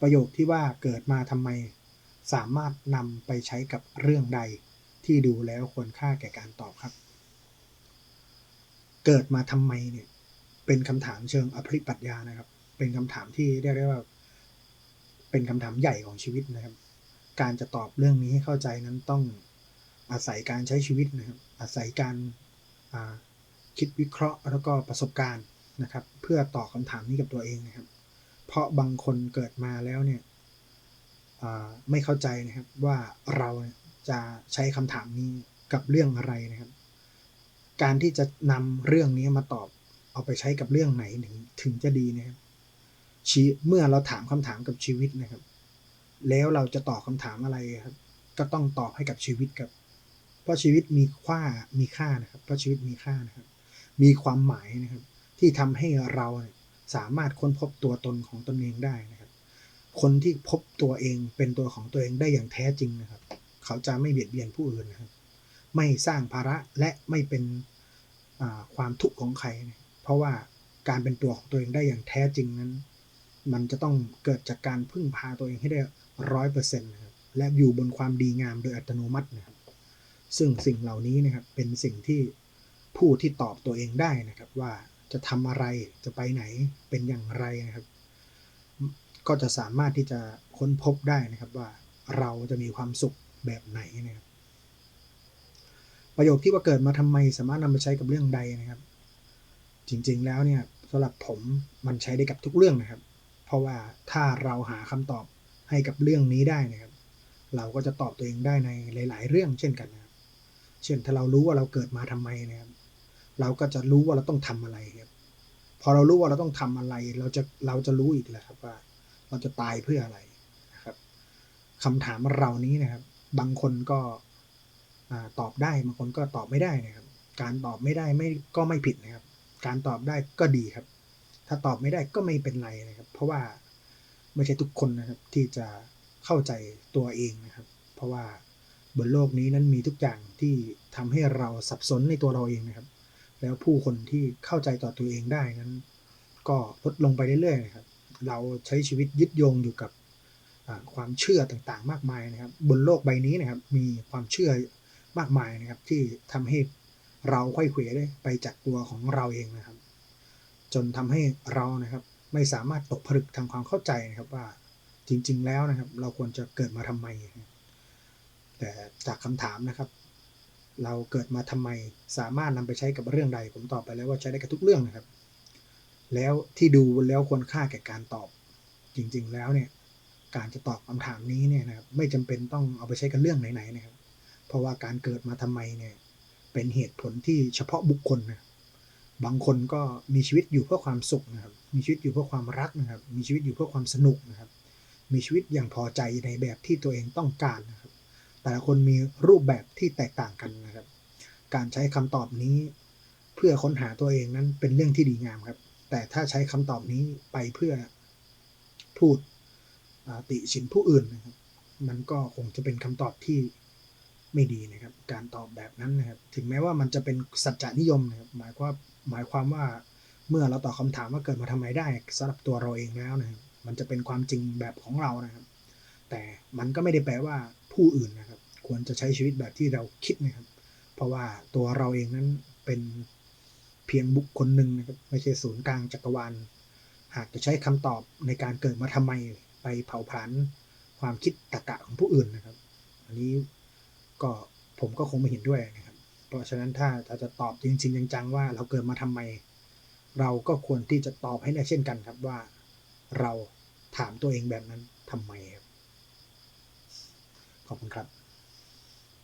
ประโยคที่ว่าเกิดมาทำไม สามารถนำไปใช้กับเรื่องใดที่ดูแล้วควรค่าแก่การตอบครับ เกิดมาทำไมเนี่ยเป็นคำถามเชิงอภิปรัชญานะครับ เป็นคำถามที่เรียกได้ว่า เป็นคำถามใหญ่ของชีวิตนะครับ การจะตอบเรื่องนี้ให้เข้าใจนั้นต้องอาศัยการใช้ชีวิตนะครับ อาศัยการคิดวิเคราะห์แล้วก็ประสบการณ์นะครับ เพื่อตอบคำถามนี้กับตัวเองนะครับ เพราะบางคนเกิดมาแล้วเนี่ยไม่เข้าใจนะครับว่าเราจะใช้คำถามนี้กับเรื่องอะไรนะครับ การที่จะนำเรื่องนี้มาตอบเอาไปใช้กับเรื่องไหนถึงถึงจะดีนะครับชีเมื่อเราถามคำถามกับชีวิตนะครับ แล้วเราจะตอบคาถามอะไรครับ ก็ต้องตอบให้กับชีวิตกับเพราะชีวิตมีค่ามีค่านะครับ เพราะชีวิตมีค่านะครับ มีความหมายนะครับ ที่ทำให้เรา สามารถค้นพบตัวตนของตนเองได้นะครับ คนที่พบตัวเองเป็นตัวของตัวเองได้อย่างแท้จริงนะครับ เขาจะไม่เบียดเบียนผู้อื่นนะครับ ไม่สร้างภาระและไม่เป็นความทุกข์ของใครนะเพราะว่าการเป็นตัวของตัวเองได้อย่างแท้จริงนั้น มันจะต้องเกิดจากการพึ่งพาตัวเองให้ได้ร้อยเปอร์เซ็นต์นะครับและอยู่บนความดีงามโดยอัตโนมัตินะครับ ซึ่งสิ่งเหล่านี้นะครับเป็นสิ่งที่ผู้ที่ตอบตัวเองได้นะครับว่า จะทำอะไรจะไปไหนเป็นอย่างไรนะครับ ก็จะสามารถที่จะค้นพบได้นะครับว่าเราจะมีความสุขแบบไหนนะครับ ประโยคที่ว่าเกิดมาทำไมสามารถนำไปใช้กับเรื่องใดนะครับ จริงๆแล้วเนี่ยสำหรับผมมันใช้ได้กับทุกเรื่องนะครับ เพราะว่าถ้าเราหาคำตอบให้กับเรื่องนี้ได้นะครับ เราก็จะตอบตัวเองได้ในหลาย ๆ เรื่องเช่นกันนะครับ เช่นถ้าเรารู้ว่าเราเกิดมาทำไมนะครับ เราก็จะรู้ว่าเราต้องทำอะไรครับ พอเรารู้ว่าเราต้องทำอะไร เราจะเราจะรู้อีกแหละครับว่า เราจะตายเพื่ออะไรนะครับคำถามเรานี้นะครับ บางคนก็ตอบได้บางคนก็ตอบไม่ได้นะครับ การตอบไม่ได้ไม่ก็ไม่ผิดนะครับ การตอบได้ก็ดีครับ ถ้าตอบไม่ได้ก็ไม่เป็นไรนะครับ เพราะว่าไม่ใช่ทุกคนนะครับที่จะเข้าใจตัวเองนะครับ เพราะว่าบนโลกนี้นั้นมีทุกอย่างที่ทำให้เราสับสนในตัวเราเองนะครับ แล้วผู้คนที่เข้าใจต่อตัวเองได้นั้น ก็ลดลงไปเรื่อยๆนะครับ เราใช้ชีวิตยึดโยงอยู่กับความเชื่อต่างๆ มากมายนะครับ บนโลกใบนี้นะครับมีความเชื่อมากมายนะครับ ที่ทำให้เราค่อยเขวได้ไปจากตัวของเราเองนะครับ จนทำให้เรานะครับ ไม่สามารถตกผลึกทางความเข้าใจนะครับว่าจริง ๆ แล้วนะครับ เราควรจะเกิดมาทำไม แต่จากคำถามนะครับ เราเกิดมาทำไมสามารถนำไปใช้กับเรื่องใด ผมตอบไปแล้วว่าใช้ได้กับทุกเรื่องนะครับ แล้วที่ดูแล้วควรค่าแก่การตอบ จริงๆแล้วเนี่ยการจะตอบคำถามนี้เนี่ยนะครับไม่จำเป็นต้องเอาไปใช้กับเรื่องไหนๆนะครับ เพราะว่าการเกิดมาทำไมเนี่ยเป็นเหตุผลที่เฉพาะบุคคลนะบางคนก็มีชีวิตอยู่เพื่อความสุขนะครับ มีชีวิตอยู่เพื่อความรักนะครับ มีชีวิตอยู่เพื่อความสนุกนะครับ มีชีวิตอย่างพอใจในแบบที่ตัวเองต้องการนะครับ แต่ละคนมีรูปแบบที่แตกต่างกันนะครับ การใช้คำตอบนี้ เพื่อค้นหาตัวเองนั้นเป็นเรื่องที่ดีงามครับ แต่ถ้าใช้คำตอบนี้ไปเพื่อพูดติชินผู้อื่นนะครับ มันก็คงจะเป็นคำตอบที่ไม่ดีนะครับ การตอบแบบนั้นนะครับ ถึงแม้ว่ามันจะเป็นสัจจนิยมนะครับ หมายความหมายความว่าเมื่อเราตอบคาถามว่าเกิดมาทำไมได้สำหรับตัวเราเองแล้วนะครับ มันจะเป็นความจริงแบบของเรานะครับ แต่มันก็ไม่ได้แปลว่าผู้อื่นนะ ควรจะใช้ชีวิตแบบที่เราคิดนะครับ เพราะว่าตัวเราเองนั้นเป็นเพียงบุคคลหนึ่งนะครับไม่ใช่ศูนย์กลางจักรวาล หากจะใช้คำตอบในการเกิดมาทำไมไปเผาผลาญความคิดตรรกะของผู้อื่นนะครับ อันนี้ก็ผมก็คงไม่เห็นด้วยนะครับ เพราะฉะนั้นถ้าถ้าจะตอบจริงๆจังๆว่าเราเกิดมาทำไม เราก็ควรที่จะตอบให้ได้เช่นกันครับว่า เราถามตัวเองแบบนั้นทำไมครับ ขอบคุณครับ